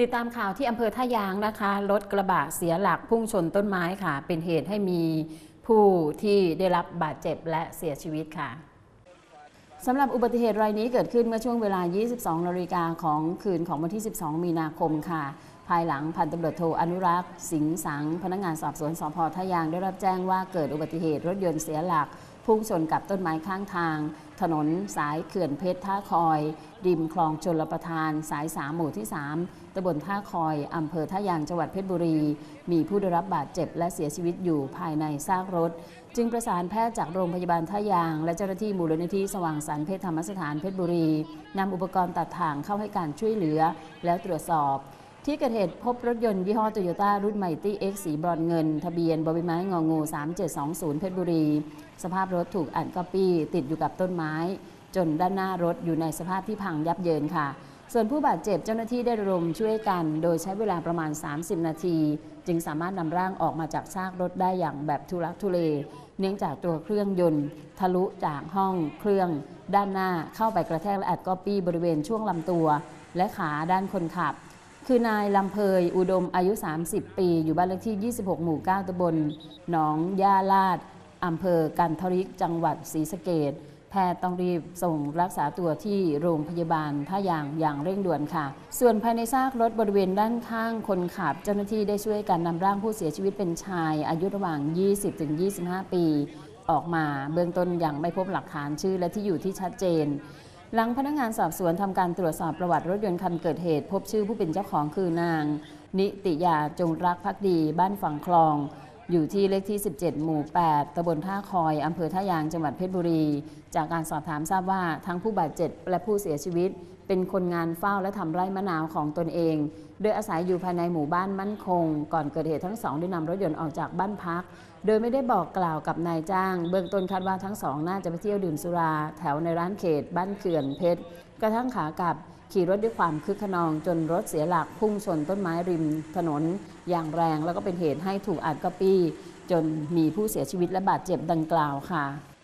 ติดตามข่าวที่อำเภอท่ายางนะคะรถกระบะเสียหลักพุ่งชนต้นไม้ค่ะ เป็นเหตุให้มีผู้ที่ได้รับบาดเจ็บและเสียชีวิตค่ะสำหรับอุบัติเหตุรายนี้เกิดขึ้นเมื่อช่วงเวลา 22 นาฬิกาของคืนของวันที่ 12 มีนาคมค่ะ ภายหลังพันตำรวจโทอนุรักษ์ สิงห์สัง พนักงานสอบสวนสพท่ายางได้รับแจ้งว่าเกิดอุบัติเหตุรถยนต์เสียหลัก พุ่งชนกับต้นไม้ข้างทาง ถนนสายเขื่อนเพชรท่าคอย ริมคลองชลประทาน สาย3หมู่ที่ 3ตำบลท่าคอยอำเภอท่ายางจังหวัดเพชรบุรี มีผู้ได้รับบาดเจ็บและเสียชีวิตอยู่ภายในซากรถ จึงประสานแพทย์จากโรงพยาบาลท่ายาง และเจ้าหน้าที่มูลนิธิสว่างสรรเพชรธรรมสถานเพชรบุรีนำอุปกรณ์ตัดถ่างเข้าให้การช่วยเหลือ แล้วตรวจสอบ ที่เกิดเหตุพบรถยนต์ยี่ห้อโตโยต้ารุ่นไมตี้เอ็กสีบรอนเงิน ทะเบียนบใบไม้งองู 3720 เพชรบุรี สภาพรถถูกอัดก๊อปปี้ ติดอยู่กับต้นไม้ จนด้านหน้ารถอยู่ในสภาพที่พังยับเยินค่ะ ส่วนผู้บาดเจ็บเจ้าหน้าที่ได้ระดมช่วยกัน โดยใช้เวลาประมาณ 30 นาที จึงสามารถนำร่างออกมาจากซากรถได้อย่างแบบทุลักทุเล เนื่องจากตัวเครื่องยนต์ ทะลุจากห้องเครื่องด้านหน้าเข้าไปกระแทกและอัดก๊อปปี้บริเวณช่วงลำตัว และขาด้านคนขับ คือนายลำเพยอุดมอายุ 30 ปี อยู่บ้านเลขที่ 26 หมู่ 9ตำบลหนองย่าลาดอำเภอกันทริกจังหวัดศรีสะเกดแพทย์ต้องรีบส่งรักษาตัวที่โรงพยาบาลท่ายางอย่างเร่งด่วนค่ะ ส่วนภายในซากรถบริเวณด้านข้างคนขับ เจ้าหน้าที่ได้ช่วยกันนำร่างผู้เสียชีวิตเป็นชาย อายุระหว่าง 20-25 ปี ออกมาเบื้องต้นยังไม่พบหลักฐานชื่อและที่อยู่ที่ชัดเจน หลังพนักงานสอบสวนทำการตรวจสอบประวัติรถยนต์คันเกิดเหตุ พบชื่อผู้เป็นเจ้าของคือนาง นิติยาจงรักภักดี บ้านฝั่งคลอง อยู่ที่เลขที่ 17 หมู่ 8ตำบลท่าคอยอำเภอท่ายางจังหวัดเพชรบุรี จากการสอบถามทราบว่าทั้งผู้บาดเจ็บและผู้เสียชีวิต เป็นคนงานเฝ้าและทำไร่มะนาวของตนเองโดยอาศัยอยู่ภายในหมู่บ้านมั่นคง ก่อนเกิดเหตุทั้งสองได้นำรถยนต์ออกจากบ้านพัก โดยไม่ได้บอกกล่าวกับนายจ้าง เบื้องต้นคาดว่าทั้งสองน่าจะไปเที่ยวดื่มสุรา แถวในร้านเขต บ้านเขื่อนเพชร กระทั่งขากลับขี่รถด้วยความคึกขนองจนรถเสียหลักพุ่งชนต้นไม้ริมถนน อย่างแรงแล้วก็เป็นเหตุให้ถูกอัดก๊อปปี้ จนมีผู้เสียชีวิตและบาดเจ็บดังกล่าวค่ะ